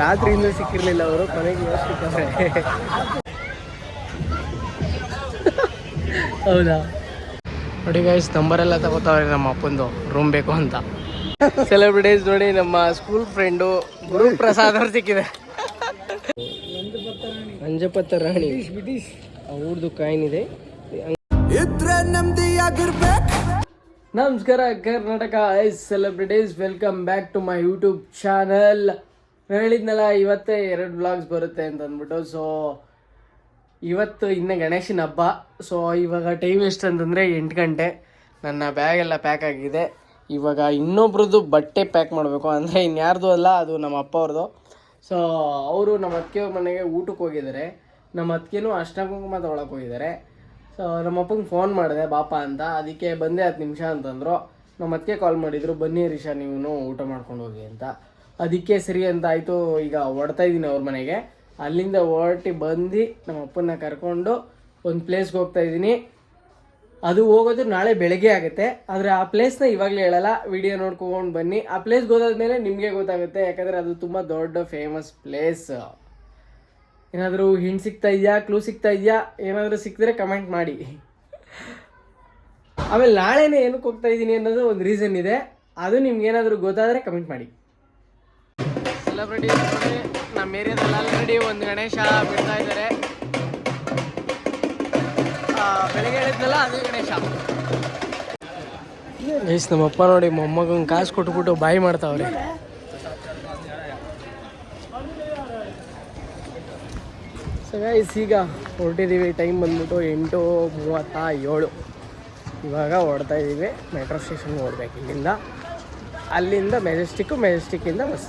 ರಾತ್ರಿಯಿಂದ ಸಿಕ್ಕಿರ್ಲಿಲ್ಲ ಅವರು ಕೊನೆಗೆ ಯೋಚಿಸ್ತಾರೆ ಸಿಕ್ಕವ್ರೆ ಹೌದಾ? ನೋಡಿ ಗೈಸ್ ನಂಬರ್ ಎಲ್ಲ ತಗೋತಾವ್ರೆ ನಮ್ಮ ಅಪ್ಪಂದು. ರೂಮ್ ಬೇಕು ಅಂತ. ಸೆಲೆಬ್ರಿಟೀಸ್ ನೋಡಿ ನಮ್ಮ ಸ್ಕೂಲ್ ಫ್ರೆಂಡು ಗುರು ಪ್ರಸಾದ್ ಅವ್ರು ಸಿಕ್ಕಿದೆ ಅಂಜಪತ್ತ ರಾಣಿ. ಅವ್ರದ್ದು ಕಾಯಿನ್ ಇದೆ. ನಮಸ್ಕಾರ Karnataka ice celebrities welcome back to my YouTube channel ಹೇಳಿದ್ನಲ್ಲ, ಇವತ್ತೇ ಎರಡು ಬ್ಲಾಗ್ಸ್ ಬರುತ್ತೆ ಅಂತ ಅಂದ್ಬಿಟ್ಟು ಸೊ ಇವತ್ತು ಇನ್ನು ಗಣೇಶನ ಹಬ್ಬ. ಸೊ ಇವಾಗ ಟೈಮ್ ಎಷ್ಟು ಅಂತಂದರೆ ಎಂಟು ಗಂಟೆ. ನನ್ನ ಬ್ಯಾಗ್ ಎಲ್ಲ ಪ್ಯಾಕ್ ಆಗಿದೆ. ಇವಾಗ ಇನ್ನೊಬ್ರದ್ದು ಬಟ್ಟೆ ಪ್ಯಾಕ್ ಮಾಡಬೇಕು. ಅಂದರೆ ಇನ್ಯಾರ್ದು ಅಲ್ಲ, ಅದು ನಮ್ಮ ಅಪ್ಪ ಅವ್ರದ್ದು ಸೊ ಅವರು ನಮ್ಮ ಅತ್ತಿಗೆ ಮನೆಗೆ ಊಟಕ್ಕೆ ಹೋಗಿದ್ದಾರೆ. ನಮ್ಮ ಅತ್ತಿಗೆನೂ ಅಷ್ಟ ಕುಂಕುಮ ತೊಗೊಳಕ್ಕೆ ಹೋಗಿದ್ದಾರೆ. ಸೊ ನಮ್ಮ ಅಪ್ಪಂಗೆ ಫೋನ್ ಮಾಡಿದೆ, ಬಾಪ ಅಂತ. ಅದಕ್ಕೆ ಬಂದೆ ಹತ್ತು ನಿಮಿಷ ಅಂತಂದರು. ನಮ್ಮ ಅತ್ತಿಗೆ ಕಾಲ್ ಮಾಡಿದರು, ಬನ್ನಿ ರಿಷಾ ನೀವು ಊಟ ಮಾಡ್ಕೊಂಡು ಹೋಗಿ ಅಂತ. ಅದಕ್ಕೆ ಸರಿ ಅಂತ ಆಯಿತು ಈಗ ಹೊಡ್ತಾ ಇದ್ದೀನಿ ಅವ್ರ ಮನೆಗೆ. ಅಲ್ಲಿಂದ ಹೊರಟಿ ಬಂದು ನಮ್ಮ ಅಪ್ಪನ ಕರ್ಕೊಂಡು ಒಂದು ಪ್ಲೇಸ್ಗೆ ಹೋಗ್ತಾ ಇದ್ದೀನಿ ಅದು ಹೋಗೋದು ನಾಳೆ ಬೆಳಗ್ಗೆ ಆಗುತ್ತೆ. ಆದರೆ ಆ ಪ್ಲೇಸ್ನ ಇವಾಗಲೇ ಹೇಳಲ್ಲ. ವಿಡಿಯೋ ನೋಡ್ಕೊಂಡು ಬನ್ನಿ. ಆ ಪ್ಲೇಸ್ಗೆ ಹೋದಾದ್ಮೇಲೆ ನಿಮಗೆ ಗೊತ್ತಾಗುತ್ತೆ. ಯಾಕಂದರೆ ಅದು ತುಂಬ ದೊಡ್ಡ ಫೇಮಸ್ ಪ್ಲೇಸ್ ಏನಾದರೂ ಹಿಂಡ್ ಸಿಗ್ತಾ ಇದೆಯಾ? ಕ್ಲೂ ಸಿಗ್ತಾ ಇದೆಯಾ? ಏನಾದರೂ ಸಿಕ್ಕಿದ್ರೆ ಕಮೆಂಟ್ ಮಾಡಿ. ಆಮೇಲೆ ನಾಳೆನೇ ಏನಕ್ಕೆ ಹೋಗ್ತಾ ಇದ್ದೀನಿ ಅನ್ನೋದು ಒಂದು ರೀಸನ್ ಇದೆ. ಅದು ನಿಮ್ಗೆ ಏನಾದರೂ ಗೊತ್ತಾದರೆ ಕಮೆಂಟ್ ಮಾಡಿ. ಸೆಲೆಬ್ರಿಟಿ ನಮ್ಮ ಏರಿಯಾದಲ್ಲಿ ಆಲ್ರೆಡಿ ಒಂದು ಗಣೇಶ ಬಿಡ್ತಾ ಇದ್ದಾರೆ. ಬೆಳಿಗ್ಗೆ ಹೇಳಿದ್ನಲ್ಲ, ಅದೇ ಗಣೇಶ. ಗೈಸ್ ನಮ್ಮಪ್ಪ ನೋಡಿ ಮೊಮ್ಮಗನ ಕಾಸು ಕೊಟ್ಬಿಟ್ಟು ಬಾಯಿ ಮಾಡ್ತಾವ್ರೆ. ಸೊ ಈಗ ಹೊರಟಿದ್ದೀವಿ ಟೈಮ್ ಬಂದ್ಬಿಟ್ಟು ಎಂಟು ಮೂವತ್ತ ಏಳು ಇವಾಗ ಹೊಡ್ತಾ ಇದ್ದೀವಿ ಮೆಟ್ರೋ ಸ್ಟೇಷನ್ಗೆ ಹೊಡ್ಬೇಕು ಇಲ್ಲಿಂದ. ಅಲ್ಲಿಂದ ಮೆಜೆಸ್ಟಿಕ್ಕು ಮೆಜೆಸ್ಟಿಕ್ಕಿಂದ ಬಸ್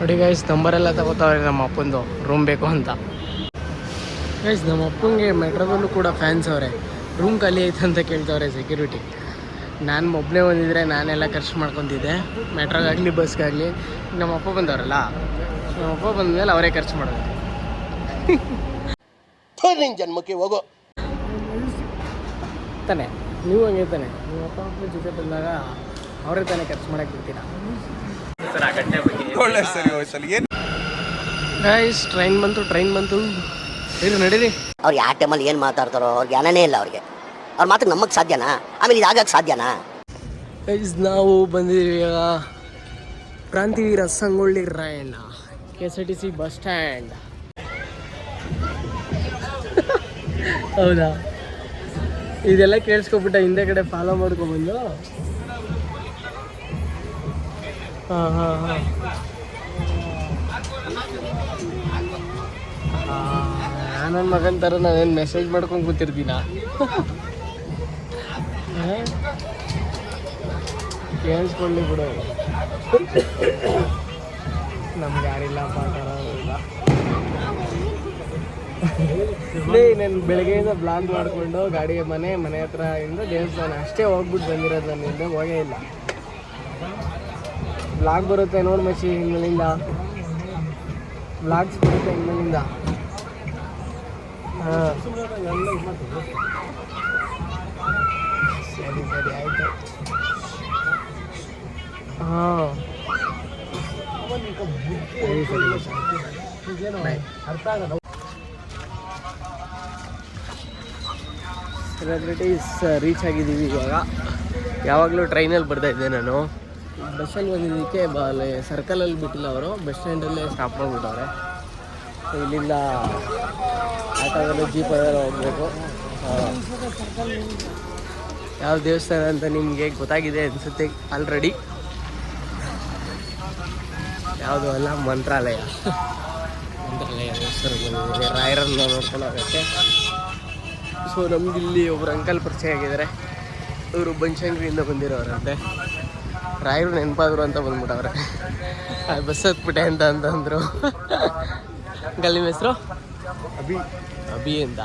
ನೋಡಿ ಗೈಸ್ ನಂಬರೆಲ್ಲ ತಗೋತಾವ್ರಿ ನಮ್ಮ ಅಪ್ಪಂದು. ರೂಮ್ ಬೇಕು ಅಂತ. ಗೈಸ್ ನಮ್ಮ ಅಪ್ಪಂಗೆ ಮೆಟ್ರೋದಲ್ಲೂ ಕೂಡ ಫ್ಯಾನ್ಸ್ ಅವರೆ. ರೂಮ್ ಖಾಲಿ ಐತೆ ಅಂತ ಕೇಳ್ತಾವ್ರೆ ಸೆಕ್ಯೂರಿಟಿ ನಾನು ಒಬ್ಬನೇ ಬಂದಿದ್ರೆ ನಾನೆಲ್ಲ ಖರ್ಚು ಮಾಡ್ಕೊತಿದ್ದೆ. ಮೆಟ್ರೋಗಾಗಲಿ ಬಸ್ಗಾಗಲಿ ನಮ್ಮ ಅಪ್ಪ ಬಂದವರಲ್ಲ? ನಮ್ಮ ಅಪ್ಪ ಬಂದಮೇಲೆ ಅವರೇ ಖರ್ಚು ಮಾಡೋದು. ನಿನ್ನ ಜನ್ಮಕ್ಕೆ ಹೋಗೋ. ತಾನೆ ನೀವು ಹಂಗೆ ತಾನೆ. ನಿಮ್ಮ ಅಪ್ಪ ಅಪ್ಪ ಜೊತೆ ಬಂದಾಗ ಅವರೇ ತಾನೇ ಖರ್ಚು ಮಾಡಕ್ಕೆ ಬಿಡ್ತೀರಾ? ಒಳ್ಳೆ ಸರಿ ಹೋಯ್ತಲ್ಲ ಏನು ಗೈಸ್ ಟ್ರೈನ್ ಬಂತು ಟ್ರೈನ್ ಬಂತು. ಏನು ನಡೀರಿ. ಅವ್ರು ಯಾವ ಟೈಮಲ್ಲಿ ಏನು ಮಾತಾಡ್ತಾರೋ ಅವ್ರಿಗೆ ಜ್ಞಾನನೇ ಇಲ್ಲ ಅವ್ರಿಗೆ. ಅವ್ರ ಮಾತಿಗೆ ನಮಗೆ ಸಾಧ್ಯನಾ? ಆಮೇಲೆ ಇದು ಆಗಕ್ಕೆ ಸಾಧ್ಯನಾ? ಗೈಸ್ ನಾವು ಬಂದಿದ್ದೀವಿ ಇವಾಗ Krantiveera Sangolli Rayanna K S R T C bus stand ಹೌದಾ? ಇದೆಲ್ಲ ಕೇಳಿಸ್ಕೊಬಿಟ್ಟ ಹಿಂದೆ ಕಡೆ ಫಾಲೋ ಮಾಡ್ಕೊಂಬಂದು ಹಾಂ ಹಾಂ ಹಾಂ. ನನ್ನ ಮಗನ ಥರ ನಾನೇನು ಮೆಸೇಜ್ ಮಾಡ್ಕೊಂಡು ಕೂತಿರ್ತೀನ? ಕೇಳಿಸ್ಕೊಳ್ಳಿ ಬಿಡು. ನಮ್ಗೆ ಯಾರಿಲ್ಲ ಪಾಠ ಇಲ್ಲ ನಾನು ಬೆಳಗ್ಗೆಯಿಂದ ಬ್ಲಾಗ್ ಮಾಡಿಕೊಂಡು ಗಾಡಿ ಮನೆ ಮನೆ ಹತ್ರ ಇಂದ ದೇವಸ್ಥಾನ ಅಷ್ಟೇ ಹೋಗ್ಬಿಟ್ಟು ಬಂದಿರೋದು ನಾನು ಹಿಂದೆ ಹೋಗೇ ಇಲ್ಲ. ಬ್ಲಾಗ್ ಬರುತ್ತೆ ನೋಡಿ ಮಚ್ಚಿ ಇನ್ಮೇಲಿಂದ ಬ್ಲಾಗ್ಸ್ ಬರುತ್ತೆ ಇನ್ಮೇಲಿಂದ ಹಾಂ. ಸರಿ ಸರಿ, ಆಯಿತು. ಹಾಂ. ಸರಿ ಸರಿ ಅರ್ಥ ಆಗಲ್ಲ ಸೆಲೆಬ್ರಿಟೀಸ್ ರೀಚ್ ಆಗಿದ್ದೀವಿ ಇವಾಗ. ಯಾವಾಗಲೂ ಟ್ರೈನಲ್ಲಿ ಬರ್ತಾ ಇದ್ದೆ ನಾನು. ಬಸ್ಸಲ್ಲಿ ಬಂದಿದ್ದಕ್ಕೆ ಬ, ಅಲ್ಲಿ ಸರ್ಕಲಲ್ಲಿ ಬಿಟ್ಟಿಲ್ಲ ಅವರು. ಬಸ್ ಸ್ಟ್ಯಾಂಡಲ್ಲೇ ಸ್ಟಾಪ್ ಮಾಡಿಬಿಟ್ಟವ್ರೆ. ಸೊ ಇಲ್ಲಿಂದ ಆಟೋದಲ್ಲೂ ಜೀಪದಲ್ಲೂ ಹೋಗಬೇಕು. ಯಾವ ದೇವಸ್ಥಾನ ಅಂತ ನಿಮಗೆ ಗೊತ್ತಾಗಿದೆ ಅನಿಸುತ್ತೆ ಆಲ್ರೆಡಿ ಯಾವುದು ಅಲ್ಲ, ಮಂತ್ರಾಲಯ. ಮಂತ್ರಾಲಯ ಸರ್ ಬಂದಿದ್ದೀವಿ ರಾಯರನ್ನ ನೋಡ್ಕೊಂಡು ಹೋಗುತ್ತೆ ಸೊ ನಮ್ಗಿಲ್ಲಿ ಒಬ್ರು ಅಂಕಲ್ ಪರಿಚಯ ಆಗಿದ್ದಾರೆ. ಇವರು ಬನಶಂಕರಿಯಿಂದ ಬಂದಿರೋರಂತೆ. ರಾಯರು ನೆನಪಾದ್ರು ಅಂತ ಬಂದ್ಬಿಟ್ಟವ್ರೆ. ಆ ಬಸ್ ಹತ್ಬಿಟ್ಟೆ ಅಂತ ಅಂತಂದ್ರು. ಗಲ್ಲಿ ಹೆಸರು ಅಭಿ. ಅಭಿ ಅಂತ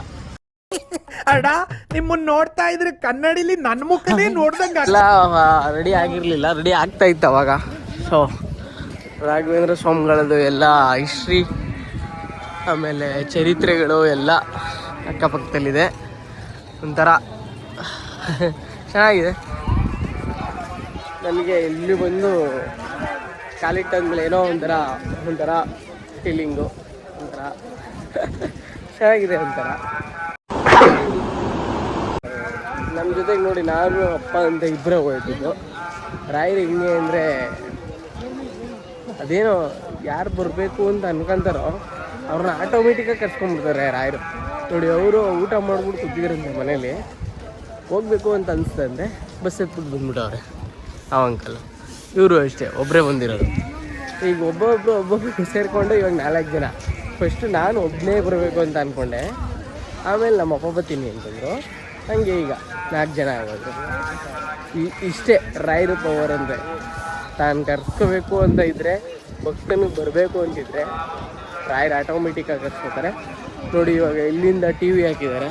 ಅಡ ನಿಮ್ಮನ್ನ ನೋಡ್ತಾ ಇದ್ರೆ ಕನ್ನಡಿಲಿ ನನ್ನ ಮುಖನೇ ನೋಡ್ದಂಗ ರೆಡಿ ಆಗಿರಲಿಲ್ಲ ರೆಡಿ ಆಗ್ತಾ ಇತ್ತು ಅವಾಗ. ಸೊ ರಾಘವೇಂದ್ರ ಸ್ವಾಮಿಗಳದ್ದು ಎಲ್ಲ ಹಿಸ್ಟ್ರಿ ಆಮೇಲೆ ಚರಿತ್ರೆಗಳು ಎಲ್ಲ ಅಕ್ಕಪಕ್ಕದಲ್ಲಿದೆ. ಒಂಥರ ಚೆನ್ನಾಗಿದೆ. ನನಗೆ ಇಲ್ಲಿ ಬಂದು ಕಾಲಿಟ್ಟಂದ್ಮೇಲೆ ಏನೋ ಒಂಥರ ಒಂಥರ ಫೀಲಿಂಗು ಒಂಥರ ಚೆನ್ನಾಗಿದೆ ಒಂಥರ. ನಮ್ಮ ಜೊತೆಗೆ ನೋಡಿ ನಾನು, ಅಪ್ಪ ಅಂತ ಇಬ್ಬರೇ ಹೋಗ್ತಿದ್ದು. ರಾಯರು ಹಿಂಗೆ ಅಂದರೆ ಅದೇನೋ ಯಾರು ಬರಬೇಕು ಅಂತ ಅನ್ಕೊಂತಾರೋ ಅವ್ರನ್ನ ಆಟೋಮೆಟಿಕಾಗಿ ಕರ್ಸ್ಕೊಂಡ್ಬಿಡ್ತಾರೆ ರಾಯರು. ನೋಡಿ, ಅವರು ಊಟ ಮಾಡ್ಬಿಟ್ಟು ಕೂತಿದ್ರಂತೆ ಮನೇಲಿ. ಹೋಗ್ಬೇಕು ಅಂತ ಅನಿಸ್ತಂತೆ ಬಸ್ ಎತ್ಬಿಟ್ಟು ಬಂದ್ಬಿಟ್ಟವ್ರೆ. ಆ ಅಂಕಲ್ ಇವರು ಅಷ್ಟೇ ಒಬ್ಬರೇ ಬಂದಿರೋದು. ಈಗ ಒಬ್ಬೊಬ್ಬರು ಒಬ್ಬೊಬ್ಬರು ಸೇರಿಕೊಂಡು ಇವಾಗ ನಾಲ್ಕು ಜನ. ಫಸ್ಟು ನಾನು ಒಬ್ಬನೇ ಬರಬೇಕು ಅಂತ ಅಂದ್ಕೊಂಡೆ ಆಮೇಲೆ ನಮ್ಮ ಅಪ್ಪ ಬತ್ತೀನಿ ಅಂತಂದರು. ಹಂಗೆ ಈಗ ನಾಲ್ಕು ಜನ ಆಗೋದು. ಈ ಇಷ್ಟೇ ರಾಯರು ಪವರ್ ಅಂದರೆ ತಾನು ಕರ್ಸ್ಕೋಬೇಕು ಅಂತ ಇದ್ದರೆ ಭಕ್ತನಿಗೆ ಬರಬೇಕು ಅಂತಿದ್ರೆ ರಾಯರು ಆಟೋಮೆಟಿಕ್ಕಾಗಿ ಕರ್ಸ್ಕೊತಾರೆ. ನೋಡಿ ಇವಾಗ ಇಲ್ಲಿಂದ ಟಿ ವಿ ಹಾಕಿದ್ದಾರೆ.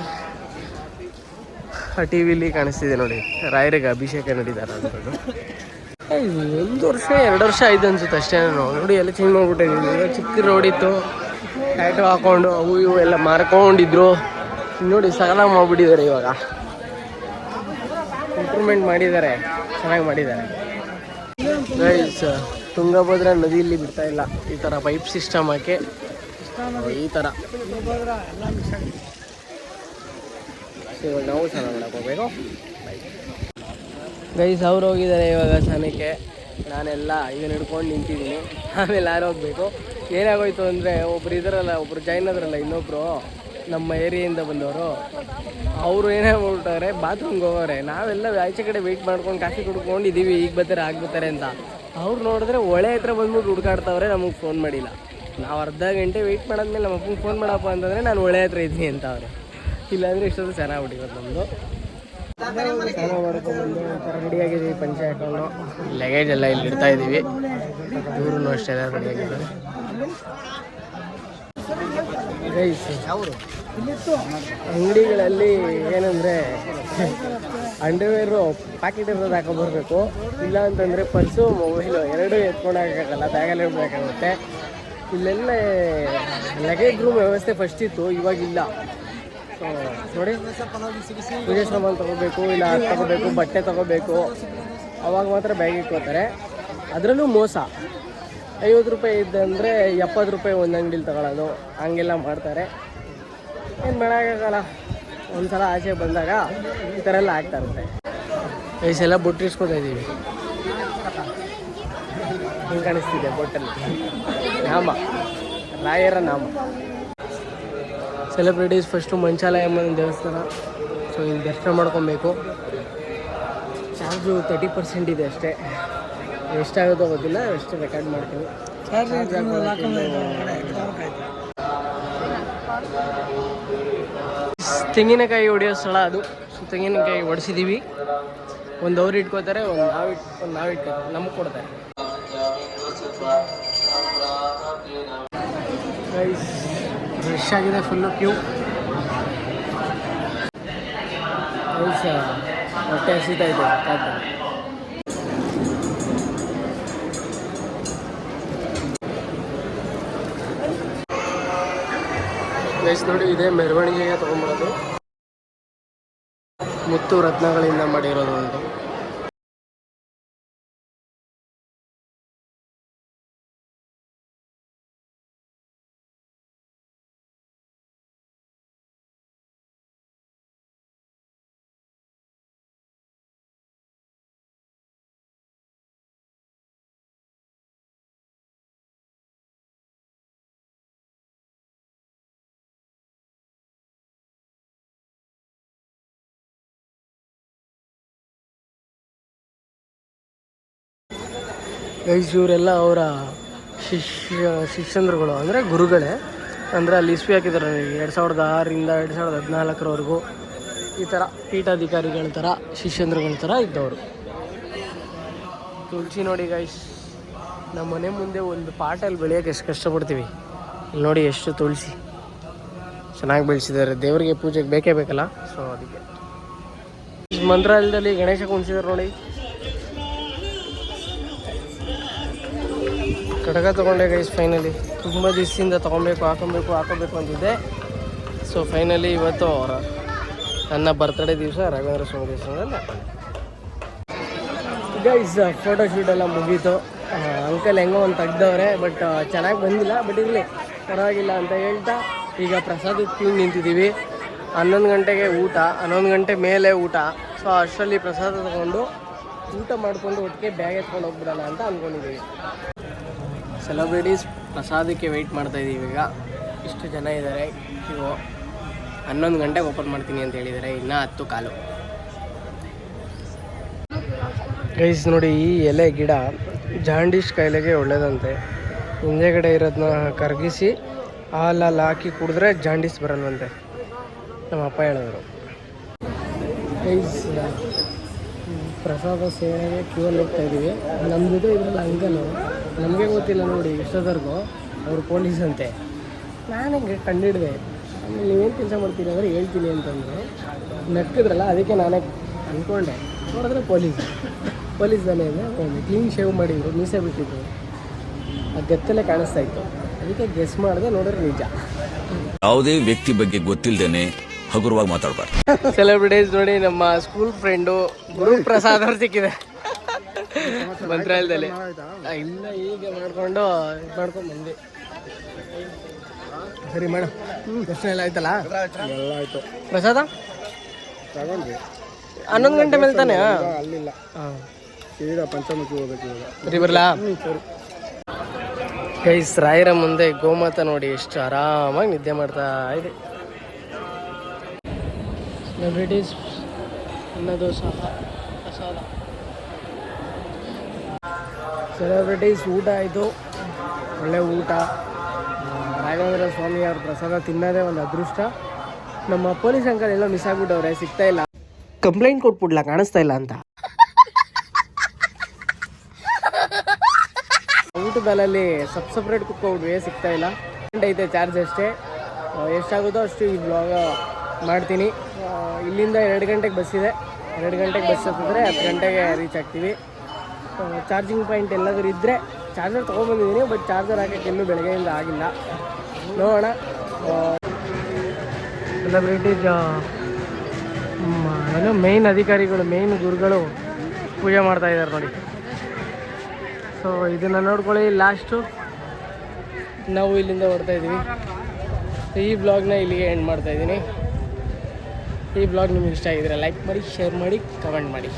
ಟಿ ವಿಲಿ ಕಾಣಿಸ್ತಿದೆ ನೋಡಿ. ರಾಯರಿಗೆ ಅಭಿಷೇಕ ನಡೀತಾರೆ ಅಂದ್ಕೊಂಡು. ಒಂದು ವರ್ಷ, ಎರಡು ವರ್ಷ ಆಯ್ತು ಅನ್ಸುತ್ತೆ ಅಷ್ಟೇ ನೋಡಿ, ಎಲ್ಲ ಚೇಂಜ್ ಮಾಡ್ಬಿಟ್ಟಿದ್ದೀನಿ ಈಗ ಚಿಕ್ಕ ರೋಡ್ ಇತ್ತು. ಟ್ಯಾಟೋ ಹಾಕೊಂಡು, ಅವು ಇವು ಎಲ್ಲ ಮಾರ್ಕೊಂಡಿದ್ರು. ನೋಡಿ ಸಗಲ ಮಾಡಿಬಿಟ್ಟಿದ್ದಾರೆ ಇವಾಗ. ಇಂಪ್ರೂವ್ಮೆಂಟ್ ಮಾಡಿದ್ದಾರೆ. ಚೆನ್ನಾಗಿ ಮಾಡಿದ್ದಾರೆ. ಗೈಸ್ ತುಂಗಭದ್ರಾ ನದಿಯಲ್ಲಿ ಬಿಡ್ತಾ ಇಲ್ಲ. ಈ ಥರ ಪೈಪ್ ಸಿಸ್ಟಮ್ ಹಾಕಿ. ಈ ಥರ ಇವಾಗ ನಾವು ಸ್ನಾನ ಮಾಡಕ್ಕೆ ಹೋಗ್ಬೇಕು. ಗೈಸ್, ಅವ್ರು ಹೋಗಿದ್ದಾರೆ ಇವಾಗ ಸ್ನಾನಕ್ಕೆ ನಾನೆಲ್ಲ ಈಗ ಹಿಡ್ಕೊಂಡು ನಿಂತಿದ್ದೀನಿ. ಆಮೇಲೆ ಯಾರು ಹೋಗ್ಬೇಕು? ಏನಾಗೋಯ್ತು ಅಂದರೆ ಒಬ್ರು ಇದರಲ್ಲ, ಒಬ್ರು ಜಾಯ್ನ್ ಆದ್ರಲ್ಲ ಇನ್ನೊಬ್ರು, ನಮ್ಮ ಏರಿಯಿಂದ ಬಂದವರು. ಅವರು ಏನೇ ಮಾಡ್ಬಿಟ್ಟವ್ರೆ ಬಾತ್ರೂಮ್ಗೆ ಹೋಗೋರೆ, ನಾವೆಲ್ಲ ಆಚೆ ಕಡೆ ವೆಯ್ಟ್ ಮಾಡ್ಕೊಂಡು ಕಾಫಿ ಕುಡ್ಕೊಂಡು ಇದೀವಿ ಈಗ ಬರ್ತಾರೆ, ಆಗ ಬರ್ತಾರೆ ಅಂತ. ಅವ್ರು ನೋಡಿದ್ರೆ ಒಳೆ ಹತ್ರ ಬಂದ್ಬಿಟ್ಟು ಹುಡ್ಕಾಡ್ತವ್ರೆ, ನಮಗೆ ಫೋನ್ ಮಾಡಿಲ್ಲ. ನಾವು ಅರ್ಧ ಗಂಟೆ ವೆಯ್ಟ್ ಮಾಡಾದ್ಮೇಲೆ ನಮ್ಮ ಅಪ್ಪಂಗೆ ಫೋನ್ ಮಾಡಪ್ಪ ಅಂತಂದರೆ, ನಾನು ಒಳ್ಳೆ ಹತ್ರ ಇದ್ದೀನಿ ಅಂತ ಅವ್ರು. ಇಷ್ಟೊಂದು ನಮ್ಮದು ಸ್ನಾನ ಮಾಡ್ಕೊಂಡ್ಬಂದು ಒಂಥರ ರೆಡಿ ಆಗಿದ್ದೀವಿ ಪಂಚೆ ಹಾಕೊಂಡು ಲಗೇಜ್ ಎಲ್ಲ ಇಲ್ಲಿ ಇಡ್ತಾ ಇದ್ದೀವಿ. ಇವರು ಅಷ್ಟೇ ಎಲ್ಲ ರೆಡಿ ಆಗಿದ್ದಾರೆ ಗೈಸ್ ಅಂಗಡಿಗಳಲ್ಲಿ ಏನಂದರೆ ಅಂಡರ್ವೇರು ಪ್ಯಾಕೆಟ್ ಇರೋದು ಹಾಕೊಂಬರ್ಬೇಕು. ಇಲ್ಲ ಅಂತಂದರೆ ಪರ್ಸು ಮೊಬೈಲು ಎರಡೂ ಎತ್ಕೊಂಡು ಹಾಕೋಕ್ಕಾಗಲ್ಲ ಬ್ಯಾಗಲ್ಲಿ ಇಡಬೇಕಾಗುತ್ತೆ. ಇಲ್ಲೆಲ್ಲ ಲಗೇಜ್ ರೂಮ್ ವ್ಯವಸ್ಥೆ ಫಸ್ಟ್ ಇತ್ತು ಇವಾಗಿಲ್ಲ ನೋಡಿ. ಪೂಜೆ ಸಾಮಾನು ತಗೋಬೇಕು ಇಲ್ಲ ತಗೋಬೇಕು ಬಟ್ಟೆ ತಗೋಬೇಕು. ಅವಾಗ ಮಾತ್ರ ಬ್ಯಾಗ್ ಇಟ್ಕೋತಾರೆ. ಅದರಲ್ಲೂ ಮೋಸ. ಐವತ್ತು ರೂಪಾಯಿ ಇದ್ದಂದರೆ ಎಪ್ಪತ್ತು ರೂಪಾಯಿ ಒಂದು ಅಂಗಡಿಲಿ ತಗೊಳ್ಳೋದು ಹಂಗೆಲ್ಲ ಮಾಡ್ತಾರೆ. ಏನು ಮಾಡೋಕ್ಕಾಗಲ್ಲ ಒಂದು ಸಲ ಆಚೆ ಬಂದಾಗ ಈ ಥರ ಎಲ್ಲ ಆಗ್ತಾ ಇರುತ್ತೆ. ವಯಸ್ಸೆಲ್ಲ ಬೊಟ್ಟು ಇಸ್ಕೊತಾ ಇದ್ದೀವಿ ಹಿಂಗೆ ಕಾಣಿಸ್ತಿದೆ ಬೊಟ್ಟಲ್ಲಿ. ನಾಮ. ರಾಯರ ನಾಮ. ಸೆಲೆಬ್ರಿಟೀಸ್ ಫಸ್ಟು ಮಂಚಾಲಯಮ್ಮನ ದೇವಸ್ಥಾನ. ಸೊ ಇಲ್ಲಿ ದರ್ಶನ ಮಾಡ್ಕೊಬೇಕು. ಚಾರ್ಜು ತರ್ಟಿ ಪರ್ಸೆಂಟ್ ಇದೆ ಅಷ್ಟೇ. ಎಷ್ಟಾಗುತ್ತೋ ಗೊತ್ತಿಲ್ಲ ಅಷ್ಟು ರೆಕಾರ್ಡ್ ಮಾಡ್ತೀವಿ. ತೆಂಗಿನಕಾಯಿ ಹೊಡೆಯೋ ಸ್ಥಳ ಅದು. ಸೊ ತೆಂಗಿನಕಾಯಿ ಹೊಡೆಸಿದ್ದೀವಿ ಒಂದು ಅವ್ರು ಇಟ್ಕೋತಾರೆ ಒಂದು ನಾವು ಇಟ್ ಒಂದು ನಾವು ಇಟ್ಕೋತಾರೆ. ನಮಗೆ ಕೊಡ್ತಾರೆ. ರಶ್ ಆಗಿದೆ ಫುಲ್ಲು ಕ್ಯೂ ಹೊಟ್ಟೆ ಹಸಿತಾ ಇದೆ ಸಖತ್ತು. ಪ್ಲೇಸ್ ನೋಡಿ, ಇದೇ ಮೆರವಣಿಗೆಗೆ ತೊಗೊಂಬರೋದು ಮುತ್ತು ರತ್ನಗಳಿಂದ ಮಾಡಿರೋದು ಒಂದು. ಗೈಸ್ ಇವರೆಲ್ಲ ಅವರ ಶಿಷ್ಯ, ಶಿಷ್ಯಂದ್ರಗಳು, ಅಂದರೆ ಗುರುಗಳೇ. ಅಂದರೆ ಅಲ್ಲಿ ಇಸ್ವಿ ಹಾಕಿದ್ದಾರೆ ಎರಡು ಸಾವಿರದ ಆರರಿಂದ ಎರಡು ಸಾವಿರದ ಹದಿನಾಲ್ಕರವರೆಗೂ. ಈ ಥರ ಪೀಠಾಧಿಕಾರಿಗಳ ಥರ ಶಿಷ್ಯಂದ್ರಗಳ ಥರ ಇದ್ದವರು. ತುಳಸಿ ನೋಡಿ ಗೈಸ್ ನಮ್ಮ ಮನೆ ಮುಂದೆ ಒಂದು ಪಾಟಲ್ಲಿ ಬೆಳೆಯೋಕೆ ಎಷ್ಟು ಕಷ್ಟಪಡ್ತೀವಿ. ಇಲ್ಲಿ ನೋಡಿ, ಎಷ್ಟು ತುಳಸಿ. ಚೆನ್ನಾಗಿ ಬೆಳೆಸಿದ್ದಾರೆ. ದೇವರಿಗೆ ಪೂಜೆಗೆ ಬೇಕೇ ಬೇಕಲ್ಲ. ಸೊ ಅದಕ್ಕೆ. ಮಂತ್ರಾಲಯದಲ್ಲಿ ಗಣೇಶ ಕುಣಿಸಿದ್ದಾರೆ ನೋಡಿ. ಕಡಗ ತೊಗೊಂಡೆ ಗೈಸ್ ಫೈನಲಿ ತುಂಬ ದಿವಸದಿಂದ ತೊಗೊಬೇಕು, ಹಾಕೊಬೇಕು, ಹಾಕೋಬೇಕು ಅಂತಿದ್ದೆ. ಸೊ ಫೈನಲಿ ಇವತ್ತು ನನ್ನ ಬರ್ತ್ಡೇ ದಿವಸ ರವೀಂದ್ರ ಸ್ವಾಮಿ ದೇವಸ್ಥಾನದಲ್ಲಿ. ಗೈಸ್ ಫೋಟೋ ಶೂಟ್ ಎಲ್ಲ ಮುಗೀತು. ಅಂಕಲ್ ಹೆಂಗೋ ಒಂದು ತೆಗ್ದವ್ರೆ ಬಟ್ ಚೆನ್ನಾಗಿ ಬಂದಿಲ್ಲ ಬಟ್ ಇರಲಿ, ಪರವಾಗಿಲ್ಲ ಅಂತ ಹೇಳ್ತಾ ಈಗ ಪ್ರಸಾದಕ್ಕೆ ಕ್ಯೂ ನಿಂತಿದ್ದೀವಿ. ಹನ್ನೊಂದು ಗಂಟೆಗೆ ಊಟ, ಹನ್ನೊಂದು ಗಂಟೆ ಮೇಲೆ ಊಟ. ಸೊ ಅಷ್ಟರಲ್ಲಿ ಪ್ರಸಾದ ತಗೊಂಡು ಊಟ ಮಾಡಿಕೊಂಡು ಒಟ್ಟಿಗೆ ಬ್ಯಾಗ್ ಎತ್ಕೊಂಡು ಹೋಗ್ಬಿಡೋಣ ಅಂತ ಅಂದ್ಕೊಂಡಿದ್ದೀವಿ ಸೆಲೆಬ್ರಿಟೀಸ್ ಪ್ರಸಾದಕ್ಕೆ ವೆಯ್ಟ್ ಮಾಡ್ತಾ ಇದ್ದೀವಿ ಈಗ. ಇಷ್ಟು ಜನ ಇದ್ದಾರೆ ಕ್ಯೂ ಹನ್ನೊಂದು ಗಂಟೆಗೆ ಓಪನ್ ಮಾಡ್ತೀನಿ ಅಂತ ಹೇಳಿದ್ದಾರೆ ಇನ್ನೂ ಹತ್ತು ಕಾಲು. ಗೈಸ್ ನೋಡಿ ಈ ಎಲೆ ಗಿಡ ಜಾಂಡೀಸ್ ಕಾಯಿಲೆಗೆ ಒಳ್ಳೆಯದಂತೆ ಹಿಂದೆಗಡೆ ಇರೋದನ್ನ ಕರಗಿಸಿ, ಹಾಲಲ್ಲಿ ಹಾಕಿ ಕುಡಿದ್ರೆ ಜಾಂಡೀಸ್ ಬರಲ್ವಂತೆ. ನಮ್ಮ ಅಪ್ಪ ಹೇಳಿದ್ರು. ಗೈಸ್ ಪ್ರಸಾದ ಸೇವೆಗೆ ಕ್ಯೂ ಅಲ್ಲಿ ಹೋಗ್ತಾ ಇದ್ದೀವಿ. ನಮ್ಮ ಜೊತೆ ಇದ್ರಲ್ಲಿ ಅಂಕಲು ನಮಗೆ ಗೊತ್ತಿಲ್ಲ ನೋಡಿ ಎಷ್ಟೊತ್ತರ್ಗು ಅವರು ಪೊಲೀಸ್ ಅಂತೆ. ನಾನು ಹಿಂಗೆ ಕಂಡಿಡಿದೆ? ಆಮೇಲೆ ನೀವೇನು ಕೆಲಸ ಮಾಡ್ತೀರಿ ಅಂದರೆ ಹೇಳ್ತೀನಿ ಅಂತಂದರು. ನಕ್ಕಿದ್ರಲ್ಲ ಅದಕ್ಕೆ ನಾನೇ ಅಂದ್ಕೊಂಡೆ ನೋಡಿದ್ರೆ ಪೊಲೀಸ್ ಪೊಲೀಸ್ ತಾನೇ ಇದೆ. ಒಂದು ಕ್ಲೀನ್ ಶೇವ್ ಮಾಡಿದ್ರು ಮೀಸೆ ಬಿಟ್ಟಿದ್ರು. ಆ ಗತ್ತಲೆ ಕಾಣಿಸ್ತಾ ಇತ್ತು. ಅದಕ್ಕೆ ಗೆಸ್ ಮಾಡಿದೆ ನೋಡಿದ್ರೆ ನಿಜ. ಯಾವುದೇ ವ್ಯಕ್ತಿ ಬಗ್ಗೆ ಗೊತ್ತಿಲ್ಲದೇನೆ ಹಗುರವಾಗಿ ಮಾತಾಡ್ಬಾರ್ದು. ಸೆಲೆಬ್ರಿಟೀಸ್ ನೋಡಿ ನಮ್ಮ ಸ್ಕೂಲ್ ಫ್ರೆಂಡು ಗುರು ಪ್ರಸಾದ್ ಅವ್ರು ಸಿಕ್ಕಿದೆ ಮಂತ್ರಾಲಯದಲ್ಲಿ ಇಲ್ಲ ಈಗ ಮಾಡ್ಕೊಂಡು ಇದು ಮಾಡ್ಕೊಂಡು ಬಂದೆ ಸರಿ ಮೇಡಮ್ ದರ್ಶನ ಎಲ್ಲ ಆಯ್ತಲ್ಲ? ಎಲ್ಲ ಆಯ್ತು. ಪ್ರಸಾದ? ಹನ್ನೊಂದು ಗಂಟೆ ಮೇಲೆ ತಾನೆ? ಅಲ್ಲಿಲ್ಲ. ಹಾಂ. ಪಂಚಮುಖಿ ಹೋಗ್ಬೇಕು ಸರಿ ಬರಲಾ? ಗೈಸ್ ರಾಯರ ಮುಂದೆ ಗೋಮಾತ ನೋಡಿ ಎಷ್ಟು ಆರಾಮಾಗಿ ನಿದ್ದೆ ಮಾಡ್ತಾ ಇದೆ. ಸೆಲೆಬ್ರಿಟೀಸ್ ಅನ್ನೋದು ಸಹ ಸೆಲೆಬ್ರಿಟೀಸ್ ಊಟ ಆಯಿತು. ಒಳ್ಳೆ ಊಟ. ರಾಘವೇಂದ್ರ ಸ್ವಾಮಿ ಅವ್ರ ಪ್ರಸಾದ ತಿನ್ನೋದೇ ಒಂದು ಅದೃಷ್ಟ. ನಮ್ಮ ಪೊಲೀಸ್ ಅಂಕಲ್ ಎಲ್ಲೋ ಮಿಸ್ ಆಗ್ಬಿಟ್ಟವ್ರೆ, ಸಿಗ್ತಾ ಇಲ್ಲ. ಕಂಪ್ಲೇಂಟ್ ಕೊಟ್ಬಿಡ್ಲ, ಕಾಣಿಸ್ತಾ ಇಲ್ಲ ಅಂತ. ಊಟ ಬೆಲಲ್ಲಿ ಸಬ್ ಸಪ್ರೇಟ್ ಕುತ್ಕೊಬಿಟ್ವಿ ಸಿಗ್ತಾ ಇಲ್ಲ. ಐತೆ ಚಾರ್ಜ್ ಅಷ್ಟೇ. ಎಷ್ಟಾಗುತ್ತೋ ಅಷ್ಟು ಈ ಬ್ಲಾಗ ಮಾಡ್ತೀನಿ. ಇಲ್ಲಿಂದ ಎರಡು ಗಂಟೆಗೆ ಬಸ್ ಇದೆ. ಎರಡು ಗಂಟೆಗೆ ಬಸ್ ಹತ್ತಿದ್ರೆ ಹತ್ತು ಗಂಟೆಗೆ ರೀಚ್ ಆಗ್ತೀವಿ. ಚಾರ್ಜಿಂಗ್ ಪಾಯಿಂಟ್ ಎಲ್ಲಾದರೂ ಇದ್ದರೆ ಚಾರ್ಜರ್ ತೊಗೊಂಬಂದಿದ್ದೀನಿ ಬಟ್ ಚಾರ್ಜರ್ ಹಾಕೋಕ್ಕೆ ಇನ್ನೂ ಬೆಳಗ್ಗೆಯಿಂದ ಆಗಿಲ್ಲ. ನೋಡೋಣ. ಸೆಲೆಬ್ರಿಟೀಸ್ ಏನು ಮೇಯ್ನ್ ಅಧಿಕಾರಿಗಳು ಮೇಯ್ನ್ ಗುರುಗಳು ಪೂಜೆ ಮಾಡ್ತಾ ಇದ್ದಾರೆ ನೋಡಿ. ಸೊ ಇದನ್ನು ನೋಡ್ಕೊಳ್ಳಿ ಲಾಸ್ಟು ನಾವು ಇಲ್ಲಿಂದ ಹೊರಡ್ತಾ ಇದ್ದೀವಿ. ಈ ಬ್ಲಾಗ್ನ ಇಲ್ಲಿಗೆ ಎಂಡ್ ಮಾಡ್ತಾ ಇದ್ದೀನಿ. ಈ ಬ್ಲಾಗ್ ನಿಮ್ಗೆ ಇಷ್ಟ ಆಗಿದ್ರೆ ಲೈಕ್ ಮಾಡಿ ಶೇರ್ ಮಾಡಿ ಕಮೆಂಟ್ ಮಾಡಿ.